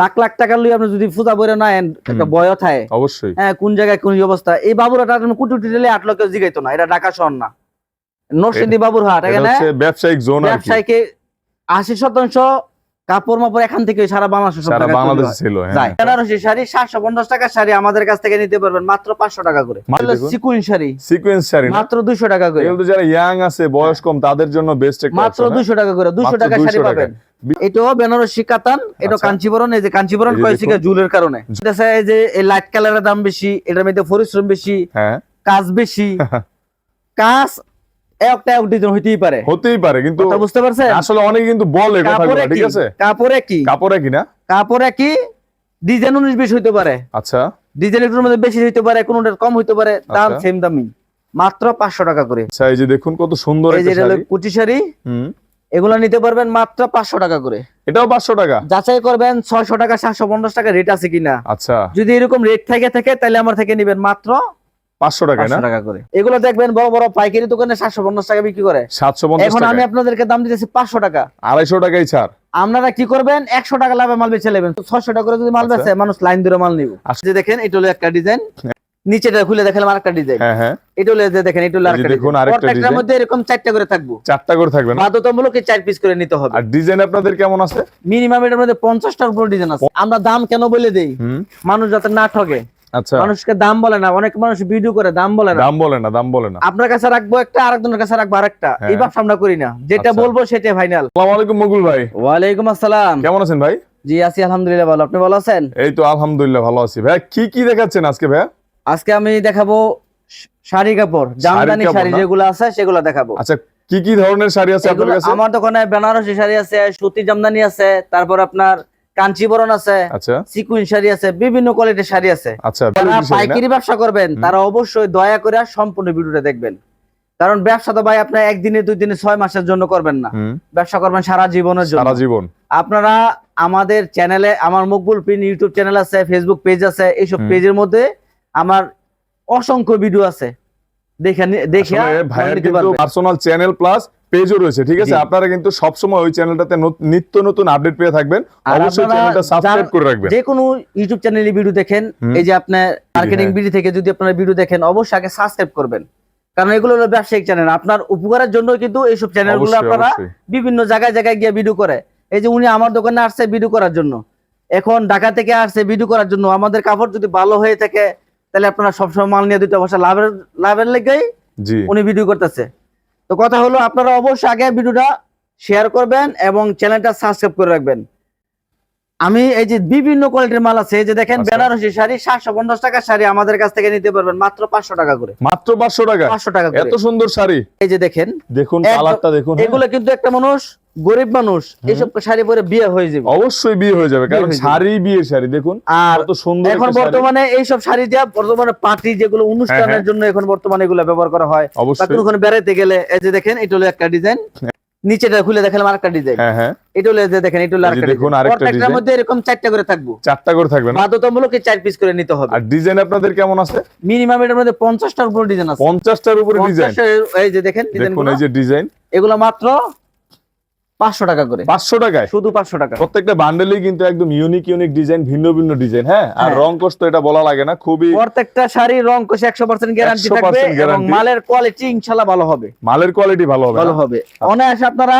লাখ লাখ টাকা লই আপনি যদি ফুজা বইরে না একটা বয় থাকে অবশ্যই। হ্যাঁ কোন জায়গায় কোন অবস্থা? এই বাবুরাটা আর কুটি উটি দিলে আট লক্ষ জিগাইতো না এটা ঢাকা শহর না। নরসিংদী বাবুরহাট এটা এখানে ব্যবসায়িক জোন ব্যবসায়ীকে আশি শতাংশ কাপড় মাপড় এখান থেকে সারা বাংলাদেশ সারা বাংলাদেশ ছিল হ্যাঁ। বেনারসি শাড়ি সাতশো পঞ্চাশ টাকার শাড়ি আমাদের কাছ থেকে নিতে পারবেন মাত্র পাঁচশো টাকা করে। সিকুইন শাড়ি। সিকোয়েন্স শাড়ি মাত্র দুইশো টাকা করে। এগুলো যারা ইয়াং আছে বয়স কম তাদের জন্য বেস্ট একটা মাত্র option, হ্যাঁ? দুইশো টাকা করে দুইশো মাত্র টাকা 200 শাড়ি টাকা। পাবেন। এটাও বেনারসি কাতান এটা আচ্ছা। কাঞ্চিবরণ এই যে কাঞ্চিবরণ জুলের কারণে। এই যে এই লাইট কালারের দাম বেশি এটার মধ্যে পরিশ্রম বেশি হ্যাঁ। কাজ বেশি। কাজ একটা এক ডিজাইন হইতেই পারে। হতেই পারে কিন্তু কথা বুঝতে পারছেন? আসলে অনেকে কিন্তু বলে কথাগুলো ঠিক আছে? কাপড়ে কি কাপড়ে কি না? কাপড়ে কি ডিজাইন উনিশ বিশ হইতে পারে। আচ্ছা। ডিজাইন একটুর মধ্যে বেশি হইতে পারে কোনটার কম হইতে পারে দাম আচ্ছা। সেম দামি মাত্র পাঁচশো টাকা করে। আচ্ছা এই যে দেখুন কত সুন্দর এই যে শাড়ি। কুচি শাড়ি। হুম। এগুলো নিতে পারবেন মাত্র পাঁচশো টাকা করে। এটাও পাঁচশো টাকা? যাচাই করবেন ছয়শো টাকা সাতশো পঞ্চাশ টাকা রেট আছে কিনা। আচ্ছা। যদি এরকম রেট থেকে থাকে তাহলে আমার থেকে নিবেন মাত্র পাঁচশো টাকা টাকা করে। এগুলো দেখবেন বড় বড় পাইকারি দোকানে সাতশো পঞ্চাশ টাকা বিক্রি করে। সাতশো এখন আমি আপনাদেরকে দাম দিতেছি পাঁচশো টাকা। আড়াইশো টাকাই ছাড়। আপনারা কি করবেন? একশো টাকা লাভে মাল বেচে নেবেন। ছয়শো টাকা করে যদি মাল আচ্ছা। বেচে মানুষ লাইন ধরে মাল নিব। আচ্ছা। যে দেখেন এটা হলো একটা ডিজাইন নিচেটা খুলে দেখলাম আরেকটা ডিজাইন হ্যাঁ হ্যাঁ। এটা হলো যে দেখেন এটা হলো আরেকটা দেখুন ডিজাইন আরেকটা প্রত্যেকটার মধ্যে এরকম চারটা করে থাকব। চারটা করে থাকবে না? বাধ্যতামূলক এই চার পিস করে নিতে হবে। আর ডিজাইন আপনাদের কেমন আছে? মিনিমাম এটার মধ্যে পঞ্চাশটার উপর ডিজাইন আছে। আমরা দাম কেন বলে দেই? মানুষ যাতে না ঠকে আচ্ছা। মানুষকে দাম বলে না। অনেক মানুষ ভিডিও করে দাম বলে না। দাম বলে না দাম বলে না। আপনার কাছে রাখব একটা আরেকজনের কাছে রাখব আরেকটা। হ্যাঁ। এই ব্যবসা আমরা করি না। যেটা আচ্ছা। বলব সেটাই ফাইনাল আসসালামু আলাইকুম মুকুল ভাই। ওয়ালাইকুম আসসালাম। কেমন আছেন ভাই? জি আছি আলহামদুলিল্লাহ ভালো। আপনি ভালো আছেন? এই তো আলহামদুলিল্লাহ ভালো আছি। ভাই কি কি দেখাচ্ছেন আজকে ভাই? আজকে আমি দেখাবো শাড়ি কাপড় জামদানি শাড়ি? যেগুলো আছে সেগুলো দেখাবো। আচ্ছা কি কি ধরনের শাড়ি আছে আপনার কাছে? আমার দোকানে বেনারসি শাড়ি আছে সুতি জামদানি আছে তারপর আপনার কাঞ্চিবরণ আছে আচ্ছা। সিকুইন শাড়ি আছে বিভিন্ন কোয়ালিটির শাড়ি আছে। আচ্ছা যারা পাইকারি ব্যবসা করবেন তারা অবশ্যই দয়া করে সম্পূর্ণ ভিডিওটা দেখবেন। কারণ ব্যবসা তো ভাই আপনার একদিনে দুই দিনে ছয় মাসের জন্য করবেন না। ব্যবসা করবেন সারা জীবনের জন্য। সারা জীবন। আপনারা আমাদের চ্যানেলে আমার মকবুল পিন ইউটিউব চ্যানেল আছে ফেসবুক পেজ আছে এইসব পেজের মধ্যে আমার অসংখ্য ভিডিও আছে। দেখে নি- দেখে ভাইয়ের কিন্তু পার্সোনাল চ্যানেল প্লাস পেজও রয়েছে ঠিক আছে? আপনারা কিন্তু সবসময় ওই চ্যানেলটাতে নিত্য নতুন আপডেট পেয়ে থাকবেন। অবশ্যই চ্যানেলটা সাবস্ক্রাইব করে রাখবেন। যে কোনো ইউটিউব চ্যানেলে ভিডিও দেখেন এই যে আপনার মার্কেটিং। ভিডিও থেকে যদি আপনারা ভিডিও দেখেন অবশ্যই আগে সাবস্ক্রাইব করবেন। কারণ এগুলো হলো ব্যবসায়িক চ্যানেল আপনার উপকারের জন্য কিন্তু এইসব চ্যানেলগুলো অবশ্যই আপনারা বিভিন্ন জায়গায় জায়গায় গিয়ে ভিডিও করে। এই যে উনি আমার দোকানে আসছে ভিডিও করার জন্য। এখন ঢাকা থেকে আসছে ভিডিও করার জন্য। আমাদের কাপড় যদি ভালো হয়ে থাকে তাহলে আপনারা সবসময় মাল নিয়ে দুইটা পয়সা লাভের লাভের লেগেই উনি ভিডিও করতেছে। তো কথা হলো আপনারা অবশ্যই আগে ভিডিওটা শেয়ার করবেন এবং চ্যানেলটা সাবস্ক্রাইব করে রাখবেন। আমি এই যে বিভিন্ন কোয়ালিটির মাল আছে এই যে দেখেন আচ্ছা। বেনারসি শাড়ি সাতশো পঞ্চাশ টাকার শাড়ি আমাদের কাছ থেকে নিতে পারবেন মাত্র পাঁচশো টাকা করে। মাত্র পাঁচশো টাকা? পাঁচশো টাকা এত সুন্দর শাড়ি? এই যে দেখেন দেখুন কালারটা দেখুন। এগুলো কিন্তু একটা মানুষ গরিব মানুষ এইসব শাড়ি পরে বিয়ে হয়ে যাবে। অবশ্যই বিয়ে হয়ে যাবে কারণ শাড়ি বিয়ের শাড়ি দেখুন আর কত সুন্দর এখন। বর্তমানে এইসব শাড়ি দেওয়া বর্তমানে পার্টি যেগুলো অনুষ্ঠানের হ্যাঁ। জন্য এখন বর্তমানে এগুলো ব্যবহার করা হয় অবশ্যই। কোনো বেড়াইতে গেলে এই যে দেখেন এটা হলো একটা ডিজাইন। নিচেটা খুলে দেখলাম আরেকটা ডিজাইন। হ্যাঁ হ্যাঁ। এটা হলো যে দেখেন এটা হলো আরেকটা দেখুন আরেকটা ডিজাইন। মধ্যে এরকম চারটা করে থাকব। চারটা করে থাকবে না? বাধ্যতামূলক এই চার পিস করে নিতে হবে। আর ডিজাইন আপনাদের কেমন আছে? মিনিমাম এটার মধ্যে পঞ্চাশটার উপর ডিজাইন আছে। পঞ্চাশটার উপরে ডিজাইন। 50 এই যে দেখেন ডিজাইন দেখুন এই যে ডিজাইন। এগুলো মাত্র পাঁচশো টাকা করে। পাঁচশো টাকায়? শুধু পাঁচশো টাকা। প্রত্যেকটা বান্ডেলই কিন্তু একদম ইউনিক ইউনিক ডিজাইন ভিন্ন ভিন্ন ডিজাইন হ্যাঁ? আর হ্যাঁ। রং কোর্স তো এটা বলা লাগে না খুবই প্রত্যেকটা শাড়ি রং কষে একশো পার্সেন্ট গ্যারান্টি থাকবে এবং মালের কোয়ালিটি ইনশাল্লাহ ভালো হবে। মালের কোয়ালিটি ভালো হবে ভালো হবে। অনায়াসে আপনারা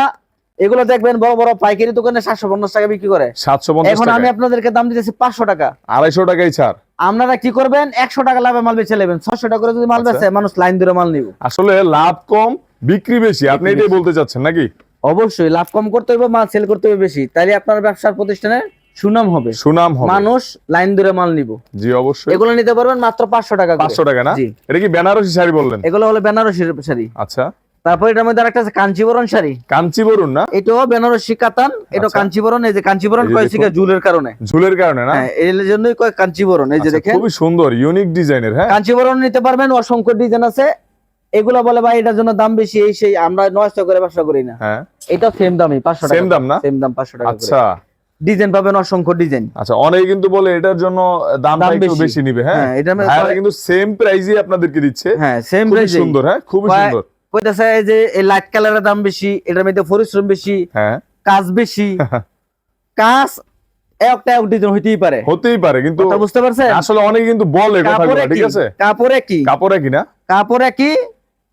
এগুলো দেখবেন বড় বড় পাইকারি দোকানে সাতশো পঞ্চাশ টাকা বিক্রি করে। সাতশো পঞ্চাশ এখন আমি আপনাদেরকে দাম দিতেছি পাঁচশো টাকা। আড়াইশো টাকাই ছাড়। আপনারা কি করবেন? একশো টাকা লাভে মাল বেচে নেবেন। ছশো টাকা করে যদি মাল আচ্ছা। বেচে মানুষ লাইন ধরে মাল নিব। আসলে লাভ কম বিক্রি বেশি। আপনি এটাই বলতে চাচ্ছেন নাকি? অবশ্যই লাভ কম করতে হবে মাল সেল করতে হবে বেশি। তাইলে আপনার ব্যবসার প্রতিষ্ঠানে সুনাম হবে। সুনাম হবে। মানুষ লাইন ধরে মাল নিব। জি অবশ্যই। এগুলো নিতে পারবেন মাত্র পাঁচশো টাকা করে। পাঁচশো টাকা না? এটা কি বেনারসি শাড়ি বললেন? এগুলো হলো বেনারসি শাড়ি। আচ্ছা। তারপর এটার মধ্যে আরেকটা আছে কাঞ্চিবরণ শাড়ি। কাঞ্চিবরুন না? এটাও বেনারসি কাতান এটা আচ্ছা। কাঞ্চিবরণ এই যে কাঞ্চিবরণ কয়েছে। জুলের কারণে। ঝুলের কারণে না? হ্যাঁ এর জন্যই কয় কাঞ্চিবরণ এই যে আচ্ছা, দেখেন। খুবই সুন্দর ইউনিক ডিজাইনের হ্যাঁ? কাঞ্চিবরণ নিতে পারবেন অসংখ্য ডিজাইন আছে। এগুলো বলে ভাই এটার জন্য দাম বেশি এই সেই আমরা নয়শো করে ব্যবসা করি না। হ্যাঁ। এটা সেম দামই পাঁচশো টাকা সেম দাম না? সেম দাম পাঁচশো টাকা আচ্ছা। ডিজাইন পাবেন অসংখ্য ডিজাইন আচ্ছা অনেকে কিন্তু বলে এটার জন্য দাম একটু বেশি। নিবে। হ্যাঁ হ্যাঁ এটা কিন্তু সেম প্রাইজে আপনাদেরকে দিচ্ছে। হ্যাঁ সেম প্রাইস সুন্দর হ্যাঁ কয়- সুন্দর। কইতাছে এই যে এই লাইট কালারের দাম বেশি এটার মধ্যে পরিশ্রম বেশি হ্যাঁ। কাজ বেশি। কাজ একটা এক ডিজাইন হইতেই পারে। হতেই পারে কিন্তু বুঝতে পারছেন? আসলে অনেকে কিন্তু বলে কথাগুলো ঠিক আছে? কাপড়ে কি? কাপড়ে কি না? কাপড়ে কি?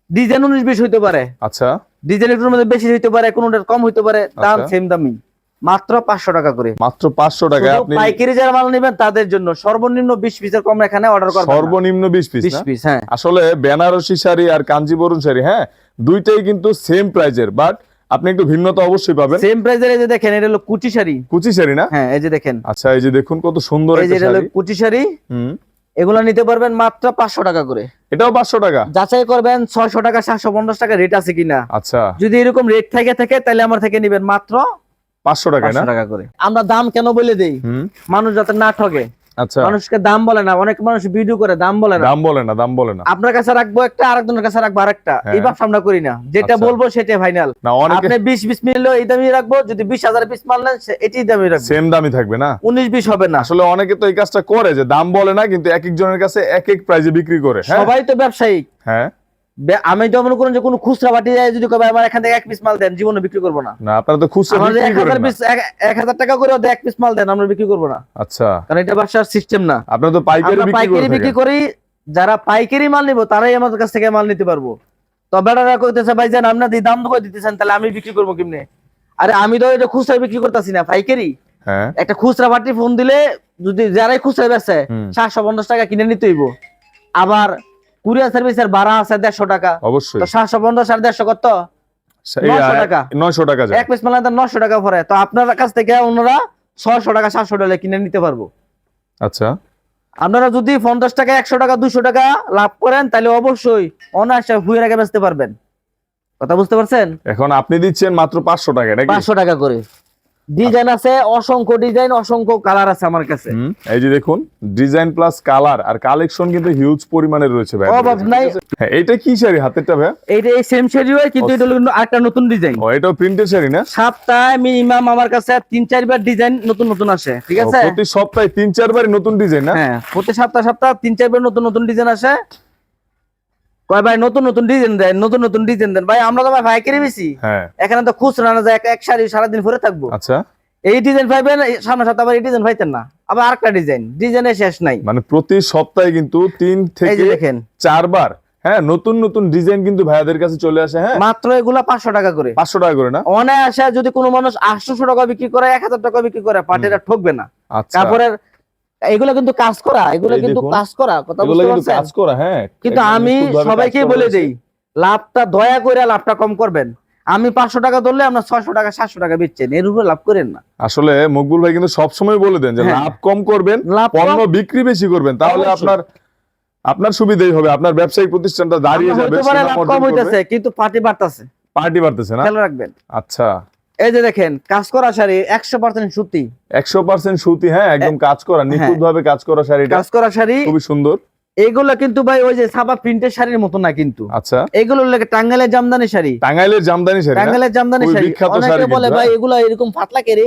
ডিজাইন উনিশ বিশ হইতে পারে। আচ্ছা। ডিজাইন একটুর মধ্যে বেশি হইতে পারে কোনোটার কম হইতে পারে দাম আচ্ছা। সেম দামি মাত্র পাঁচশো টাকা করে। মাত্র পাঁচশো টাকা পাইকারি যারা মাল নেবেন তাদের জন্য সর্বনিম্ন বিশ পিসের কম এখানে অর্ডার করবেন সর্বনিম্ন বিশ পিস বিশ পিস হ্যাঁ। আসলে বেনারসি শাড়ি আর কাঞ্জিবরম শাড়ি হ্যাঁ দুইটাই কিন্তু সেম প্রাইজের বাট আপনি একটু ভিন্নতা অবশ্যই পাবেন। সেম প্রাইজের এই যে দেখেন এটা হলো কুচি শাড়ি। কুচি শাড়ি না? হ্যাঁ এই যে দেখেন। আচ্ছা এই যে দেখুন কত সুন্দর এই যে এটা হলো কুচি শাড়ি। হুম। এগুলো নিতে পারবেন মাত্র পাঁচশো টাকা করে। এটাও পাঁচশো টাকা? যাচাই করবেন ছয়শো টাকা সাতশো পঞ্চাশ টাকা রেট আছে কিনা। আচ্ছা। যদি এরকম রেট থেকে থাকে তাহলে আমার থেকে নিবেন মাত্র পাঁচশো টাকা না? পাঁচশো টাকা করে। আমরা দাম কেন বলে দেই? মানুষ যাতে না ঠকে আচ্ছা। মানুষকে দাম বলে না অনেক মানুষ ভিডিও করে দাম বলে না। দাম বলে না দাম বলে না। আপনার কাছে রাখব একটা আরেকজনের কাছে রাখব আরেকটা। হ্যাঁ। এই ব্যবসা আমরা করি না। যেটা আচ্ছা। বলব সেটাই ফাইনাল আপনি বিশ বিশ মিললেও এই দামই রাখব যদি বিশ হাজার পিস মাল নেন এটাই দামই রাখব। সেম দামই থাকবে না? উনিশ বিশ হবে না। আসলে অনেকে তো এই কাজটা করে যে দাম বলে না কিন্তু এক একজনের কাছে এক এক প্রাইজে বিক্রি করে হ্যাঁ? সবাই তো ব্যবসায়ী। হ্যাঁ? আমি তো মনে করুন যে কোনো খুচরা বাটি যায় যদি কবে আমার এখান থেকে এক পিস মাল দেন জীবনে বিক্রি করব না। না আপনারা তো খুচরা আমাদের এক হাজার পিস এক হাজার টাকা করে এক পিস মাল দেন আমরা বিক্রি করব না। আচ্ছা। কারণ এটা ব্যবসার সিস্টেম না। আপনারা তো পাইকারি পাইকারি বিক্রি করি যারা পাইকারি মাল নিবো তারাই আমাদের কাছ থেকে মাল নিতে পারব। তো বেড়ারা কইতেছে ভাই জান আপনার দাম করে দিতেছেন তাহলে আমি বিক্রি করব কেমনে? আরে আমি তো এটা খুচরা বিক্রি করতেছি না পাইকারি। হ্যাঁ। একটা খুচরা বাটি ফোন দিলে যদি যারাই খুচরা বেচে। সাতশো পঞ্চাশ টাকা কিনে নিতে হইব। আবার কুরিয়ার সার্ভিসের ভাড়া আছে দেড়শো টাকা। অবশ্যই। তো সাতশো পঞ্চাশ আর দেড়শো কত? এই 900 টাকা। নয়শো টাকা এক পিস মাল নশো টাকা পরে তো আপনার কাছ থেকে ওনারা ছয়শো টাকা সাতশো টাকা কিনে নিতে পারব। আচ্ছা। আপনারা যদি পঞ্চাশ টাকা একশো টাকা দুশো টাকা লাভ করেন তাহলে অবশ্যই অনায়াসে হুয়ের আগে বেচতে পারবেন। কথা বুঝতে পারছেন? এখন আপনি দিচ্ছেন মাত্র পাঁচশো টাকা পাঁচশো টাকা করে। ডিজাইন আছে অসংখ্য ডিজাইন অসংখ্য কালার আছে আমার কাছে। এই যে দেখুন ডিজাইন প্লাস কালার আর কালেকশন কিন্তু হিউজ পরিমাণে রয়েছে ভাই। অভাব নাই। হ্যাঁ এটা কি শাড়ি হাতেরটা ভাই এইটা এই সেম শাড়ি হয় কিন্তু এটা হলো একটা নতুন ডিজাইন ও এটাও প্রিন্টের শাড়ি না? সপ্তাহে মিনিমাম আমার কাছে তিন চারবার ডিজাইন নতুন নতুন আসে ঠিক আছে? প্রতি সপ্তাহে তিন চারবার নতুন ডিজাইন না? হ্যাঁ প্রতি সপ্তাহে সপ্তাহে তিন চারবার নতুন নতুন ডিজাইন আসে। কয় ভাই নতুন নতুন ডিজাইন দেন নতুন নতুন ডিজাইন দেন। ভাই আমরা তো ভাই বেশি। হ্যাঁ। এখানে তো খুচরা না যায় এক- শাড়ি সারাদিন থাকব। আচ্ছা। এই ডিজাইন পাইবেন সামনে সপ্তাহ আবার এই ডিজাইন পাইতেন না। আবার আরেকটা ডিজাইন ডিজাইনের শেষ নাই। মানে প্রতি সপ্তাহে কিন্তু তিন থেকে দেখেন। চারবার হ্যাঁ নতুন নতুন ডিজাইন কিন্তু ভাইয়াদের কাছে চলে আসে হ্যাঁ। মাত্র এগুলা পাঁচশো টাকা করে। পাঁচশো টাকা করে না? অনায়াসে যদি কোনো মানুষ আটশোশো টাকা বিক্রি করে এক হাজার টাকা বিক্রি করে পার্টিরা ঠকবে না। আচ্ছা। কাপড়ের এগুলো কিন্তু কাজ করা এগুলো কিন্তু কাজ করা কথা বুঝতে পারছেন? কাজ করা হ্যাঁ কিন্তু আমি সবাইকে বলে দেই লাভটা দয়া করে লাভটা কম করবেন। আমি পাঁচশো টাকা ধরলে আপনার ছয়শো টাকা সাতশো টাকা বেচছেন এর উপরে লাভ করেন না। আসলে মকবুল ভাই কিন্তু সবসময় বলে দেন যে হ্যাঁ। লাভ কম করবেন পণ্য বিক্রি বেশি করবেন তাহলে আপনার আপনার সুবিধাই হবে আপনার ব্যবসায়িক প্রতিষ্ঠানটা দাঁড়িয়ে যাবে লাভ কম হইতেছে কিন্তু পার্টি বাড়তেছে। পার্টি বাড়তেছে না? খেয়াল রাখবেন। আচ্ছা। এই যে দেখেন কাজ করা শাড়ি একশো পার্সেন্ট সুতি। একশো পার্সেন্ট সুতি হ্যাঁ একদম কাজ করা নিখুঁত ভাবে কাজ করা শাড়ি কাজ করা শাড়ি খুবই সুন্দর। এগুলো কিন্তু ভাই ওই যে সাবা প্রিন্টের শাড়ির মতো না কিন্তু। আচ্ছা। এগুলো লাগে টাঙ্গাইলের জামদানি শাড়ি। টাঙ্গাইলের জামদানি শাড়ি টাঙ্গালের টাঙ্গাইলের জামদানি শাড়ি। অনেকে বলে ভাই হ্যাঁ। এগুলো এরকম ফাটলা কেড়ে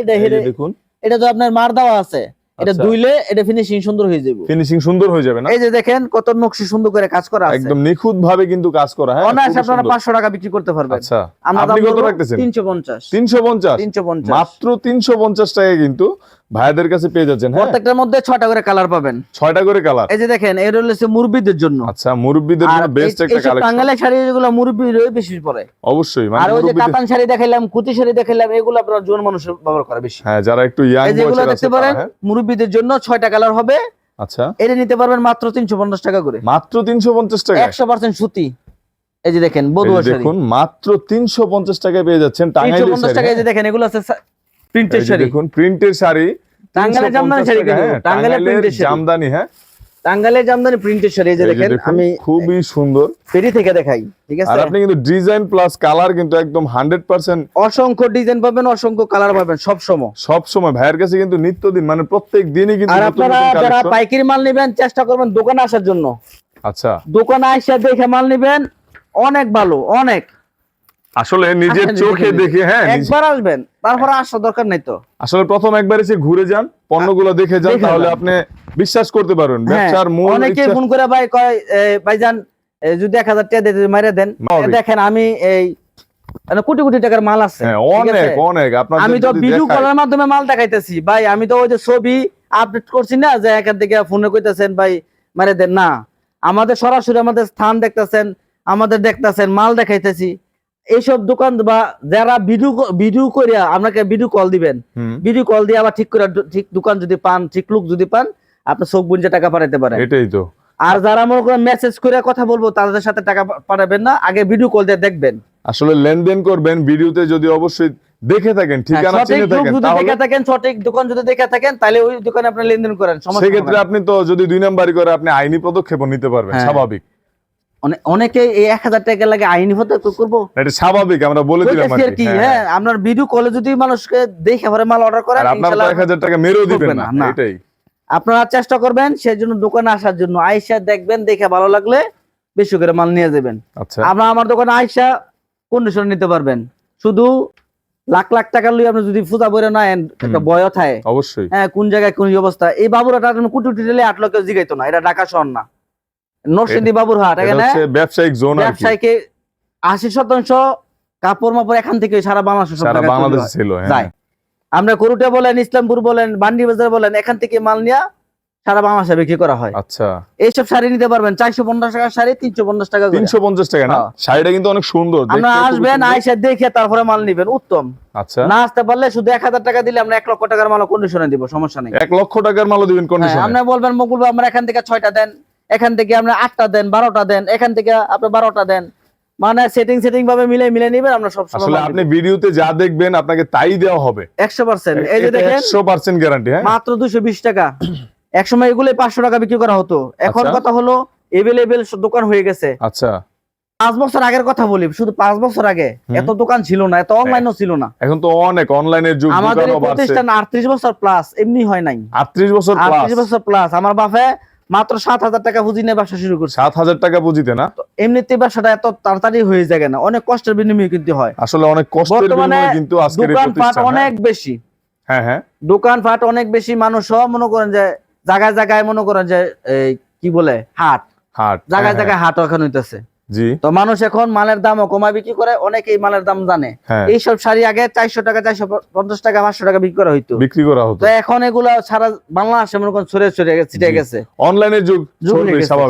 দেখুন। এটা তো আপনার মার দেওয়া আছে। এটা আচ্ছা। ধুইলে এটা ফিনিশিং সুন্দর হয়ে যাবে ফিনিশিং সুন্দর হয়ে যাবে না? এই যে দেখেন কত নকশি সুন্দর করে কাজ করা আছে। একদম নিখুঁত ভাবে কিন্তু কাজ করা হ্যাঁ? অনায়াসে আপনারা সুন্দর। পাঁচশো টাকা বিক্রি করতে পারবেন। আচ্ছা আপনি কত রাখতেছেন? তিনশো পঞ্চাশ। তিনশো পঞ্চাশ? তিনশো পঞ্চাশ। মাত্র তিনশো পঞ্চাশ টাকায় কিন্তু ভাইয়াদের কাছে পেয়ে যাচ্ছেন হ্যাঁ? প্রত্যেকটার মধ্যে ছয়টা করে কালার পাবেন। ছয়টা করে কালার এই যে দেখেন এর হচ্ছে মুরব্বীদের জন্য। আচ্ছা মুরব্বীদের জন্য বেস্ট একটা কালেকশন টাঙ্গাইলের শাড়ি যেগুলো মুরব্বীর বেশি পরে। অবশ্যই মানে আর ওই যে কাতান শাড়ি দেখাইলাম কুতি শাড়ি দেখাইলাম এগুলো আপনার জোন মানুষ ব্যবহার করে বেশি। হ্যাঁ যারা একটু ইয়াং এই যেগুলো দেখতে পারেন মুরব্বীদের জন্য ছয়টা কালার হবে। আচ্ছা। এটা নিতে পারবেন মাত্র তিনশো পঞ্চাশ টাকা করে। মাত্র তিনশো পঞ্চাশ টাকা একশো পার্সেন্ট সুতি। এই যে দেখেন এই বধুয়া শাড়ি। দেখুন মাত্র তিনশো পঞ্চাশ টাকায় পেয়ে যাচ্ছেন টাঙ্গাইলের পঞ্চাশ শাড়ি টাকা এই যে হ্যাঁ? দেখেন এগুলো আছে প্রিন্টের শাড়ি। দেখুন প্রিন্টের শাড়ি 350 জামদানি শাড়ি হ্যাঁ, টাঙ্গাইলের প্রিন্টের। জামদানি হ্যাঁ। টাঙ্গাইলের জামদানি প্রিন্টের শাড়ি এই যে দেখেন আমি খুবই সুন্দর। পেরি থেকে দেখাই ঠিক আর আপনি কিন্তু ডিজাইন প্লাস কালার কিন্তু একদম হান্ড্রেড পার্সেন্ট অসংখ্য ডিজাইন পাবেন অসংখ্য কালার পাবেন সব সময়। সব সময়। ভাইয়ের কাছে কিন্তু নিত্যদিন মানে প্রত্যেক দিনই কিন্তু আর আপনারা যারা পাইকারি মাল নেবেন চেষ্টা করবেন দোকানে আসার জন্য। আচ্ছা। দোকানে আসে দেখে মাল নেবেন অনেক ভালো অনেক। আসলে নিজের চোখে দেখে হ্যাঁ একবার আসবেন তারপরে আসার দরকার নাই তো। আসলে প্রথম একবার এসে ঘুরে যান পণ্যগুলো দেখে যান তাহলে আপনি বিশ্বাস করতে পারবেন হ্যাঁ, ব্যবসার মূল অনেকে ফোন করে ভাই কয় ভাইজান যদি এক হাজার টাকা দিয়ে মাইরে দেন দেখেন আমি এই মানে কোটি কোটি টাকার মাল আছে হ্যাঁ অনেক অনেক আপনার আমি তো ভিডিও কলের মাধ্যমে মাল দেখাইতেছি ভাই আমি তো ওই যে ছবি আপডেট করছি না যে এখান থেকে ফোনে কইতেছেন ভাই মারে দেন না। আমাদের সরাসরি আমাদের স্থান দেখতেছেন আমাদের দেখতেছেন মাল দেখাইতেছি। এইসব দোকান বা যারা ভিডিও ভিডিও করিয়া আপনাকে ভিডিও কল দিবেন। ভিডিও কল দিয়ে আবার ঠিক করে ঠিক দোকান যদি পান ঠিক লোক যদি পান আপনি চোখ বুঝে টাকা পাঠাতে পারেন। এটাই তো। আর যারা মনে করেন মেসেজ করে কথা বলব তাদের সাথে টাকা পাঠাবেন না আগে ভিডিও কল দিয়ে দেখবেন। আসলে লেনদেন করবেন ভিডিওতে যদি অবশ্যই দেখে থাকেন হ্যাঁ, ঠিকানা সঠিক চিনে থাকেন যদি দেখে থাকেন সঠিক দোকান যদি দেখে থাকেন তাহলে ওই দোকানে আপনি লেনদেন করেন সমস্যা সেক্ষেত্রে আপনি তো যদি দুই নাম্বারই করে আপনি আইনি পদক্ষেপ নিতে পারবেন হ্যাঁ। স্বাভাবিক। অনেকে এই এক হাজার টাকা লাগে আইনি হতে করব। এটা স্বাভাবিক আমরা বলে দিলাম আর কি। হ্যাঁ আপনার ভিডিও কলে যদি মানুষকে দেখে পরে মাল অর্ডার করেন আপনার এক হাজার টাকা মেরেও দিবেন না না, না। এটাই। আপনারা চেষ্টা করবেন সেই জন্য দোকানে আসার জন্য। আইসা দেখবেন দেখে ভালো লাগলে বেশি করে মাল নিয়ে যাবেন। আচ্ছা। আপনার আমার দোকানে আইসা কন্ডিশন নিতে পারবেন। শুধু লাখ লাখ টাকা লই আপনি যদি ফুজা বইরে নেন একটা বয় থাকে অবশ্যই। হ্যাঁ কোন জায়গায় কোন অবস্থা। এই বাবুরহাট আর কোটি কোটি দিলে আট লক্ষ জিগাইতো না এটা ঢাকা শহর না। নরসিংদী বাবুরহাট এটা এখানে ব্যবসায়িক জোন ব্যবসায়ীকে আশি শতাংশ কাপড় মাপড় এখান থেকে সারা বাংলাদেশ সারা বাংলাদেশ ছিল হ্যাঁ। যায় আমরা করুটা বলেন ইসলামপুর বলেন বান্ডি বাজার বলেন এখান থেকে মাল নিয়ে সারা বাংলাদেশে বিক্রি করা হয়। আচ্ছা। এইসব শাড়ি নিতে পারবেন চারশো পঞ্চাশ টাকার শাড়ি তিনশো পঞ্চাশ টাকা তিনশো পঞ্চাশ টাকা না? হ্যাঁ। শাড়িটা কিন্তু অনেক সুন্দর আপনারা আসবেন। আইসা দেখে তারপরে মাল নিবেন উত্তম। আচ্ছা। না আসতে পারলে শুধু এক হাজার টাকা দিলে আমরা এক লক্ষ টাকার মাল কন্ডিশনে দিব সমস্যা নেই। এক লক্ষ টাকার মালও দিবেন হ্যাঁ, কন্ডিশনে আপনি বলবেন মকুল আমরা এখান থেকে ছয়টা দেন। এখান থেকে আমরা আটটা দেন বারোটা দেন এখান থেকে আপনি বারোটা দেন। মানে সেটিং সেটিং ভাবে মিলে মিলে নিবেন আমরা সব আসলে আপনি ভিডিওতে যা দেখবেন আপনাকে তাই দেওয়া হবে। একশো পার্সেন্ট এই যে দেখেন একশো পার্সেন্ট গ্যারান্টি হ্যাঁ? মাত্র দুশো বিশ টাকা। এগুলো টাকা বিক্রি করা হতো। এখন আচ্ছা। কথা হলো এভেলেবেল দোকান হয়ে গেছে। আচ্ছা। পাঁচ বছর আগের কথা বলি শুধু পাঁচ বছর আগে। এত দোকান ছিল না এত অনলাইনও ছিল না। এখন তো অনেক অনলাইনের যুগ আমাদের প্রতিষ্ঠান আটত্রিশ বছর প্লাস এমনি হয় নাই। আটত্রিশ বছর আটত্রিশ বছর প্লাস আমার বাপে মাত্র সাত হাজার টাকা পুঁজি নিয়ে ব্যবসা শুরু করছে। সাত হাজার টাকা পুঁজিতে না? এমনিতে ব্যবসাটা এত তাড়াতাড়ি হয়ে যায় না অনেক কষ্টের বিনিময়ে কিন্তু হয়। আসলে অনেক কষ্ট মানে বিনিময়ে কিন্তু আজকের পাট অনেক বেশি। হ্যাঁ হ্যাঁ। দোকান ফাট অনেক বেশি মানুষও মনে করেন যে জায়গায় জায়গায় মনে করেন যে এই কি বলে হাট। হাট জায়গায় হ্যাঁ, জায়গায় হাট এখন হইতেছে। তো মানুষ এখন মালের দামও কমায় বিক্রি করে অনেকেই মালের দাম জানে। হ্যাঁ। এইসব শাড়ি আগে চারশো টাকা চারশো পঞ্চাশ টাকা পাঁচশো টাকা বিক্রি করা হইতো। বিক্রি করা হতো। এখন এগুলা সারা বাংলাদেশে মনে করেন ছড়ে ছড়ে ছিটে গেছে। অনলাইনের যুগ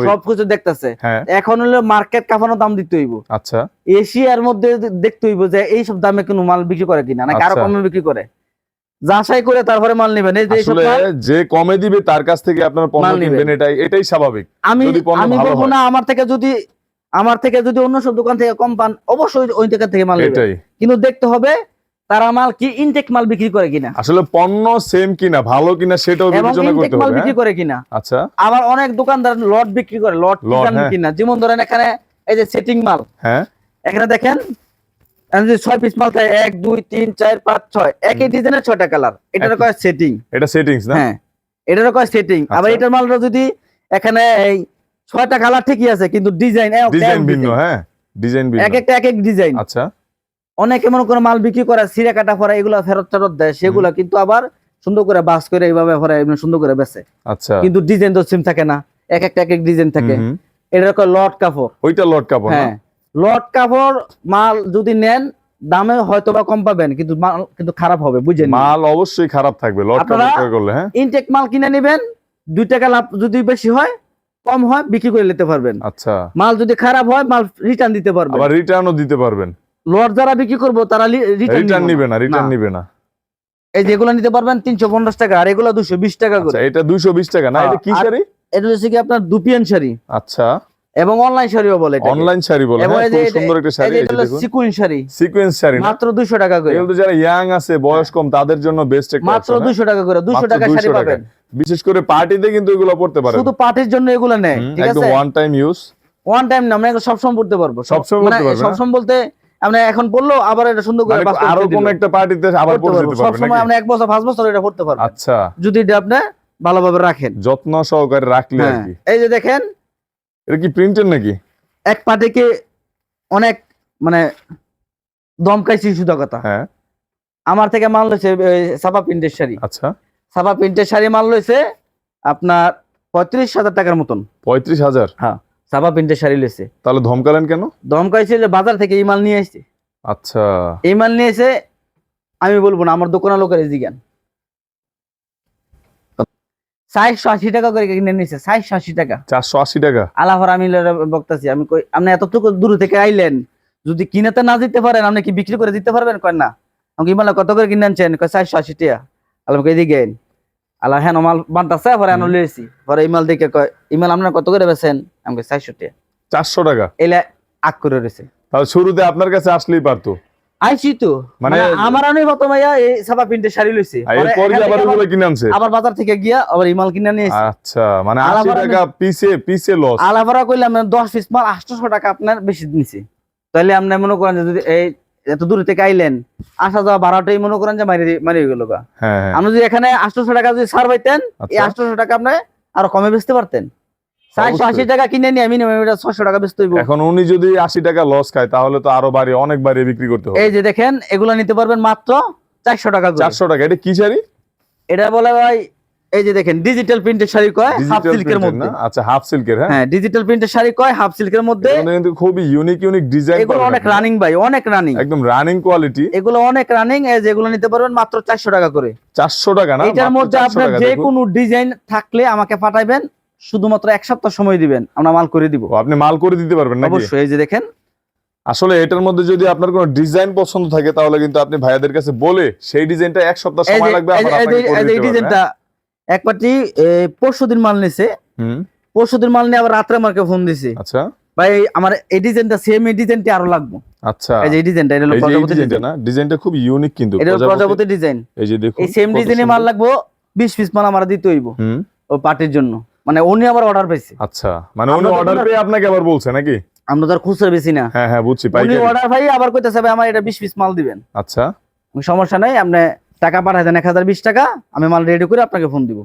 সবকিছু দেখতেছে। হ্যাঁ। এখন হলো মার্কেট কাঁপানো দাম দিতে হইব। আচ্ছা। এশিয়ার মধ্যে দেখতে হইব যে এইসব দামে কোনো মাল বিক্রি করে কিনা নাকি আরও আচ্ছা। কমে বিক্রি করে। যাচাই করে তারপরে মাল নেবেন। এই যে কমে দিবে তার কাছ থেকে আপনার পণ্য। কিনবেন এটাই এটাই স্বাভাবিক। আমি আমি বলব না আমার থেকে যদি আমার থেকে যদি অন্য সব দোকান থেকে কম পান অবশ্যই ওই দোকান থেকে মাল নেবেন। কিন্তু দেখতে হবে তারা মাল কি ইনটেক মাল বিক্রি করে কিনা। আসলে পণ্য সেম কিনা ভালো কিনা সেটাও বিবেচনা করতে মাল বিক্রি হ্যাঁ? করে কিনা। আচ্ছা। আবার অনেক দোকানদার লট বিক্রি করে লট হ্যাঁ। কিনা? যেমন ধরেন এখানে এই যে সেটিং মাল। হ্যাঁ। এখানে দেখেন যে ছয় পিস মাল থাকে এক দুই তিন চার পাঁচ ছয় একই ডিজাইনের ছয়টা কালার এটার কয় সেটিং এটা সেটিংস না? হ্যাঁ এটার কয় সেটিং আবার আচ্ছা। এটার মালটা যদি এখানে এই ছয়টা কালার ঠিকই আছে কিন্তু ডিজাইন ডিজাইন ভিন্ন হ্যাঁ? ডিজাইন ভিন্ন। এক একটা এক এক ডিজাইন আচ্ছা। অনেকে মনে করে মাল বিক্রি করে সিরা কাটা ফরা এগুলো ফেরত ফেরত দেয় সেগুলো কিন্তু আবার সুন্দর করে বাস করে এইভাবে ফরা এমনি সুন্দর করে বেচে। আচ্ছা। কিন্তু ডিজাইন তো সেম থাকে না। এক একটা এক এক ডিজাইন থাকে। হুম। কয় লট কাপড়। ওইটা লট কাপড় না? হ্যাঁ। লট কাপড় মাল যদি নেন দামে হয়তো বা কম পাবেন কিন্তু মাল কিন্তু খারাপ হবে বুঝেন মাল অবশ্যই খারাপ থাকবে লট কাপড় করলে হ্যাঁ? ইনটেক মাল কিনে নেবেন দুই টাকা লাভ যদি বেশি হয় কম হয় বিক্রি করে নিতে পারবেন। আচ্ছা। মাল যদি খারাপ হয় মাল রিটার্ন দিতে পারবেন। আবার রিটার্নও দিতে পারবেন। লট যারা বিক্রি করব তারা রিটার্ন নিবে না। রিটার্ন। নিবে না। এই যেগুলো নিতে পারবেন তিনশো পঞ্চাশ টাকা আর এগুলো দুশো বিশ টাকা করে। আচ্ছা এটা দুইশো বিশ টাকা না হ্যাঁ, এটা কি শাড়ি? এটা হচ্ছে কি আপনার দুপিয়ান শাড়ি। আচ্ছা। এবং অনলাইন শাড়িও বলে অনলাইন শাড়ি বলে হ্যাঁ, খুব সুন্দর একটা শাড়ি সিকুইন শাড়ি। সিকোয়েন্স শাড়ি মাত্র দুশো টাকা করে। এগুলো যারা ইয়াং আছে বয়স কম তাদের জন্য বেস্ট একটা মাত্র option, হ্যাঁ? দুশো টাকা করে দুশো মাত্র টাকা শাড়ি পাবেন। বিশেষ করে পার্টিতে কিন্তু এগুলো পড়তে পারেন। শুধু পার্টির জন্য এগুলো হুম, ঠিক একদম one time use one time না আমরা সবসময় পড়তে পারব। সব- সবসময় মানে পড়তে পারবেন, সবসময় বলতে আমরা এখন পড়ল আবার এটা সুন্দর করে বাস্তবে আরও কোন একটা পার্টিতে আবার পড়তে পারব সবসময় আমরা এক বছর পাঁচ বছর এটা পড়তে পারব। আচ্ছা। যদি এটা আপনি ভালোভাবে রাখেন। যত্ন সহকারে রাখলে হ্যাঁ। এই যে দেখেন এটা কি প্রিন্টের নাকি? এক পার্টিকে অনেক মানে দমকাইছি শুধু কথা। হ্যাঁ। আমার থেকে মাল লইছে সাপা প্রিন্টের শাড়ি। আচ্ছা। সাপা প্রিন্টের শাড়ি মাল লইছে আপনার পঁয়ত্রিশ হাজার টাকার মতন। পঁয়ত্রিশ হাজার? সাবা প্রিন্টের শাড়ি লইছে। তাহলে ধমকালেন কেন? দমকাইছে যে বাজার থেকে এই মাল নিয়ে আসছে। আচ্ছা। এই মাল নিয়ে এসে আমি বলব না আমার দোকানের লোকের জিজ্ঞান চারশো আশি টাকা করে কিনে চারশো আশি টাকা। চারশো আশি টাকা? আমি বকতাছি আমি কই আপনি এতটুকু দূর থেকে আইলেন যদি কিনেতে না দিতে পারেন আপনি কি বিক্রি করে দিতে পারবেন? কয় না। আমি কি কত করে কিনে আনছেন? কয় চারশো আশি টাকা। আলাম কই দিকে আল্লাহ হ্যাঁ মাল বানতাছে পরে আনো লিয়েছি পরে এই মাল দেখে কয় আপনার কত করে বেছেন আমি কই চারশো টাকা। চারশো টাকা? এলে আগ করে রয়েছে তাহলে শুরুতে আপনার কাছে আসলেই পারতো। আইছি তো। মানে- মানে আমার আনি ভাইয়া এই সাবা প্রিন্টে শাড়ি লইছে। পরে আবার ওগুলো কিনে আনছে? আবার বাজার থেকে গিয়া আবার এই মাল কিনে নিয়ে আচ্ছা মানে আশি আলাদা টাকা পিসে পিসে লস কইলাম দশ পিস মাল আটশোশো টাকা আপনার বেশি নিছে। তাহলে আপনি মনে করেন যদি এই এত দূর থেকে আইলেন আসা যাওয়া ভাড়াটাই মনে করেন যে মারি মারি গেল গা। হ্যাঁ হ্যাঁ। যদি এখানে আটশোশো টাকা যদি সার পাইতেন এই আচ্ছা। আটশোশো টাকা আপনি আরও কমে বেচতে পারতেন। চারশো অবশ্যই। আশি টাকা কিনে নিয়ে মিনিমাম এটা ছশো টাকা বেচতে হইব। এখন উনি যদি আশি টাকা লস খায় তাহলে তো আরও বাড়ি অনেক বাড়ি বিক্রি করতে হবে। এই যে দেখেন এগুলো নিতে পারবেন মাত্র চারশো টাকা করে। চারশো টাকা। এটা কি শাড়ি? এটা বলে ভাই এই যে দেখেন ডিজিটাল প্রিন্টের শাড়ি কয়? হাফ সিল্কের মধ্যে। আচ্ছা হাফ সিল্কের হ্যাঁ? হ্যাঁ ডিজিটাল প্রিন্টের শাড়ি কয়? হাফ সিল্কের মধ্যে। কিন্তু খুবই ইউনিক ইউনিক ডিজাইন এগুলো অনেক রানিং ভাই অনেক রানিং একদম রানিং কোয়ালিটি এগুলো অনেক রানিং যেগুলো নিতে পারবেন মাত্র চারশো টাকা করে। চারশো টাকা না? এটার মধ্যে আপনার যে কোনো ডিজাইন থাকলে আমাকে পাঠাইবেন। শুধুমাত্র এক সপ্তাহ সময় দিবেন আমরা মাল করে দিব। আপনি মাল করে দিতে পারবেন নাকি? অবশ্যই এই যে দেখেন। আসলে এটার মধ্যে যদি আপনার কোনো ডিজাইন পছন্দ থাকে তাহলে কিন্তু আপনি ভাইয়াদের কাছে বলে সেই ডিজাইনটা এক সপ্তাহ সময় লাগবে এই ডিজাইনটা এক পার্টি পরশু দিন মাল নিছে। হ্যাঁ? হুম, পরশু দিন মাল নিয়ে আবার রাত্রে আমাকে ফোন দিছে। আচ্ছা। ভাই আমার এই ডিজাইনটা সেম এই ডিজাইনটা আরও লাগবে। আচ্ছা। এই যে ডিজাইনটা এটা হলো প্রজাপতি ডিজাইন। না ডিজাইনটা খুব ইউনিক কিন্তু এটা প্রজাপতি- ডিজাইন। এই যে দেখুন এই সেম ডিজাইনে মাল লাগবে বিশ পিস মাল আমরা দিতে হইব। হুম। ও পার্টির জন্য। মানে উনি আবার অর্ডার পাইছে। আচ্ছা মানে উনি অর্ডার পেয়ে আপনাকে আবার বলছে নাকি? আমরা তো আর খুচরা বেশি না। হ্যাঁ হ্যাঁ বুঝছি উনি অর্ডার ভাই আবার কইতেছে ভাই আমার এটা বিশ পিস মাল দিবেন। আচ্ছা। সমস্যা নাই আপনি টাকা পাঠাই দেন এক হাজার বিশ টাকা আমি মাল রেডি করে আপনাকে ফোন দিব।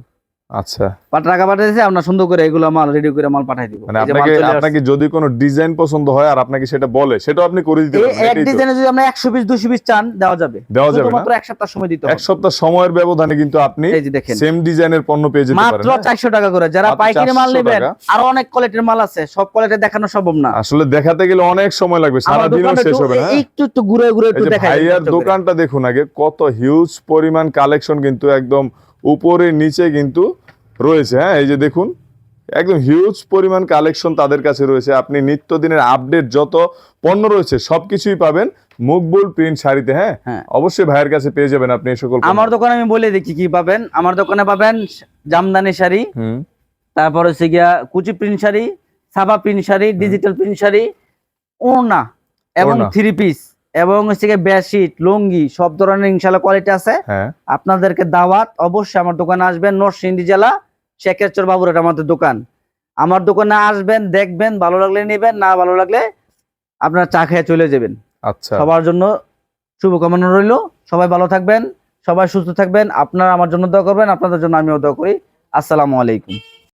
আচ্ছা। টাকা পাঠাইছে সুন্দর করে এগুলো মাল রেডি করে মাল পাঠাই দিব। মানে আপনাকে আপনাকে যদি কোনো ডিজাইন পছন্দ হয় আর আপনাকে সেটা বলে সেটাও আপনি করে দিতে এই এক ডিজাইনে যদি আমরা পিস দুশো পিস চান দেওয়া যাবে। দেওয়া যাবে না? এক সপ্তাহ সময় দিতে এক সপ্তাহ সময়ের ব্যবধানে কিন্তু আপনি এই যে দেখেন। সেম ডিজাইনের পণ্য পেয়ে যেতে পারেন মাত্র হ্যাঁ? টাকা করে। যারা পাইকারি মাল 400 নেবেন টাকা। অনেক কোয়ালিটির মাল আছে। সব কোয়ালিটি দেখানো সম্ভব না। আসলে দেখাতে গেলে অনেক সময় লাগবে আমার সারা দিনও শেষ হবে না হ্যাঁ? একটু একটু ঘুরে ঘুরে একটু যে দেখাই ভাইয়ার দোকানটা দেখুন আগে কত হিউজ পরিমাণ কালেকশন কিন্তু একদম উপরে নিচে কিন্তু রয়েছে হ্যাঁ? এই যে দেখুন একদম হিউজ পরিমাণ কালেকশন তাদের কাছে রয়েছে। আপনি নিত্যদিনের আপডেট যত পণ্য রয়েছে সবকিছুই পাবেন মুকবুল প্রিন্ট শাড়িতে হ্যাঁ? হ্যাঁ। অবশ্যই ভাইয়ের কাছে পেয়ে যাবেন আপনি এই সকল আমার দোকানে আমি বলে দেখি কি পাবেন? আমার দোকানে পাবেন জামদানি শাড়ি তারপর হচ্ছে গিয়া কুচি প্রিন্ট শাড়ি সাবা print sari digital print sari ওড়না এবং থ্রি পিস এবং হচ্ছে বেডশিট লুঙ্গি সব ধরনের ইনশাল্লাহ কোয়ালিটি আছে। হ্যাঁ। আপনাদেরকে দাওয়াত অবশ্যই আমার দোকানে আসবেন নরসিংদী জেলা শেখেরচর বাবুর এটা আমাদের দোকান। আমার দোকানে আসবেন দেখবেন ভালো লাগলে নেবেন না ভালো লাগলে আপনারা চা খেয়ে চলে যাবেন। আচ্ছা। সবার জন্য শুভকামনা রইল। সবাই ভালো থাকবেন সবাই সুস্থ থাকবেন। আপনারা আমার জন্য দোয়া করবেন আপনাদের জন্য আমিও দোয়া করি। আসসালামু আলাইকুম।